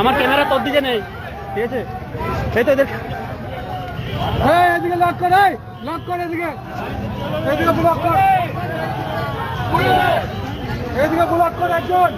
আমার ক্যামেরা তোর দিকে নেই। ঠিক আছে? এই তো দেখ হ্যাঁ এদিকে লক কর, এই লক কর এদিকে। এদিকে ব্লক কর। এদিকে ব্লক কর একজন।